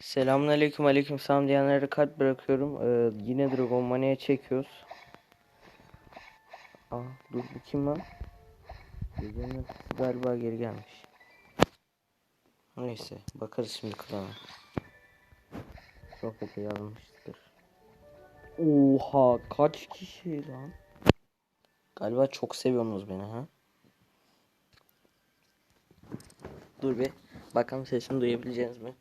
Selamünaleyküm aleyküm selam diyenlere kalp bırakıyorum. Ee, yine Dragon Mania'ya çekiyoruz. Aa dur bu kim lan? Galiba geri gelmiş. Neyse bakarız şimdi klana. Sohbete yazmıştır. Oha kaç kişi lan? Galiba çok seviyorsunuz beni ha. Dur bir bakalım sesimi duyabileceğiniz mi?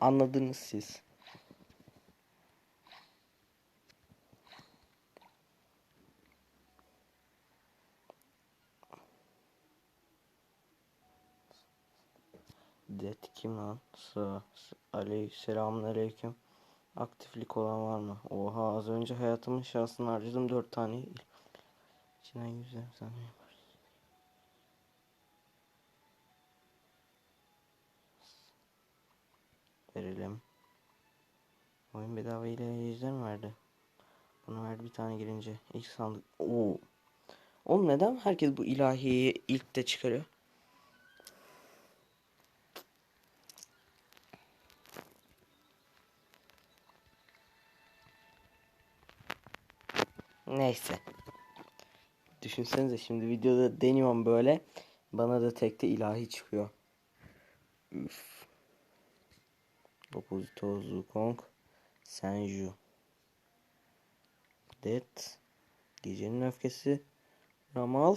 Anladınız siz. Det kim lan? Sıra. Aley selamun aleyküm. Aktiflik olan var mı? Oha az önce hayatımın şansını harcadım dört tane. İçinden yüzler sana Verelim. Oyun bedava ile yüzler mi verdi? Bunu verdi bir tane girince. İlk sandık. Oo. Oğlum neden herkes bu ilahiyi ilk de çıkarıyor? Neyse. Düşünsenize şimdi videoda deniyorum böyle. Bana da tekte ilahi çıkıyor. Üf. Opposito Zukong Senju Det Gecenin öfkesi Ramal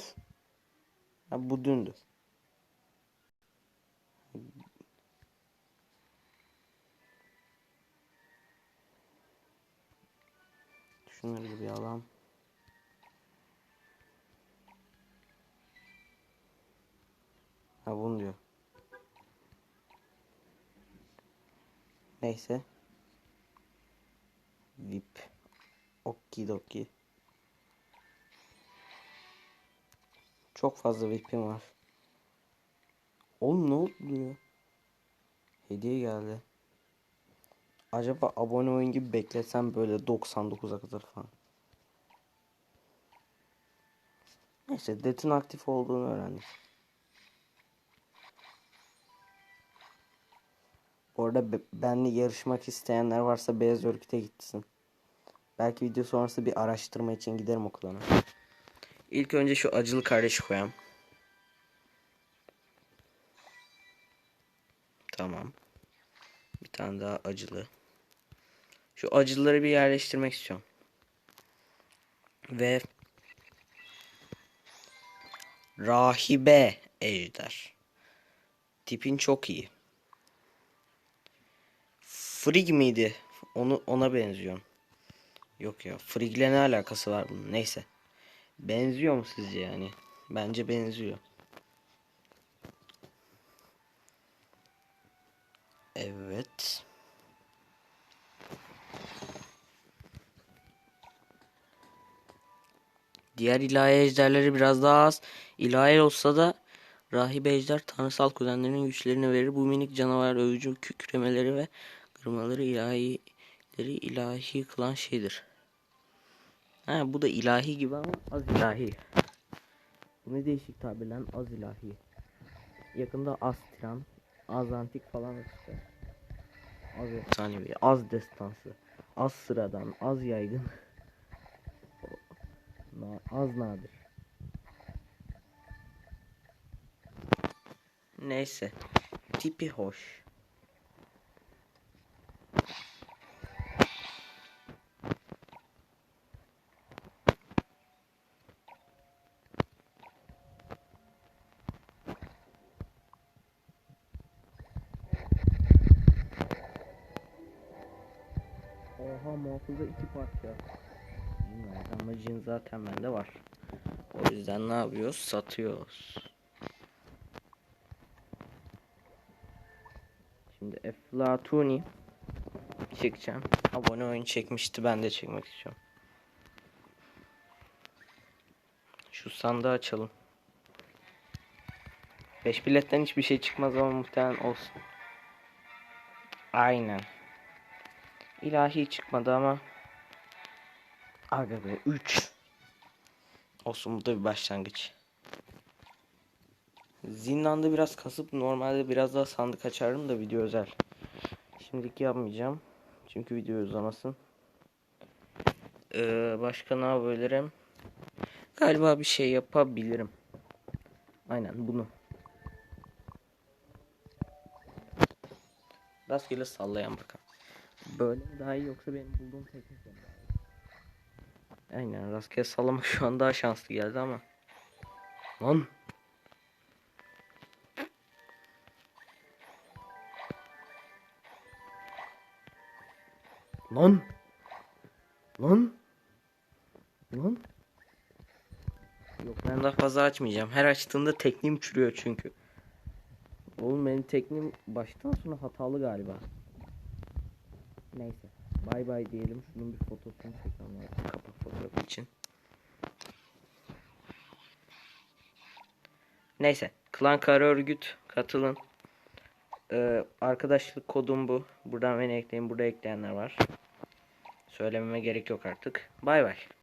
ha, bu dündü. Şunları bir alalım. Ha bunu diyor. Neyse. VIP. Okidoki. Çok fazla VIP'im var. Oğlum ne oluyor? Hediye geldi. Acaba abone oyun gibi beklesem böyle 99'a kadar falan. Neyse Det'in aktif olduğunu öğrendik. Be- benle yarışmak isteyenler varsa Beyaz Örgüt'e gitsin. Belki video sonrası bir araştırma için giderim okuluna. İlk önce şu acılı kardeşi koyalım. Tamam. Bir tane daha acılı. Şu acılıları bir yerleştirmek istiyorum. Ve Rahibe Ejder. Tipin çok iyi. Frig miydi? Onu ona benziyor. Yok ya. Frig'le ne alakası var bunun? Neyse. Benziyor mu sizce yani? Bence benziyor. Evet. Diğer ilahi ejderleri biraz daha az. İlahi olsa da rahibe ejder tanrısal kuzenlerinin güçlerini verir. Bu minik canavar övücü kükremeleri ve kırmaları ilahileri ilahi kılan şeydir. Ha bu da ilahi gibi ama az ilahi. Bu ne değişik tabi lan az ilahi. Yakında az tiran, az antik falan çıkar. Az efsanevi, az destansı, az sıradan, az yaygın. Az nadir. Neyse. Tipi hoş. Oha muhafıza iki parça. Bilmiyorum ama cin zaten bende var. O yüzden ne yapıyoruz? Satıyoruz. Şimdi Eflatuni çekeceğim. Abone oyun çekmişti. Ben de çekmek istiyorum. Şu sandığı açalım. 5 biletten hiçbir şey çıkmaz ama muhtemelen olsun. Aynen. İlahi çıkmadı ama Aga be 3 Olsun bu da bir başlangıç Zindanda biraz kasıp normalde biraz daha sandık açardım da video özel. Şimdilik yapmayacağım. Çünkü video uzamasın. Ee, başka ne yapabilirim? Galiba bir şey yapabilirim. Aynen bunu. Rastgele sallayan bakalım. Böyle mi daha iyi yoksa benim bulduğum teknikle mi? Aynen rastgele sallamak şu an daha şanslı geldi ama. Lan. Lan. Lan. Lan. Yok ben daha fazla açmayacağım. Her açtığımda tekniğim çürüyor çünkü. Oğlum benim tekniğim baştan sona hatalı galiba. Neyse. Bay bay diyelim. Şunun bir fotosunu çekmem lazım. Kapak fotoğrafı için. Neyse. Klan Kara Örgüt katılın. Ee, arkadaşlık kodum bu. Buradan beni ekleyin. Burada ekleyenler var. Söylememe gerek yok artık. Bay bay.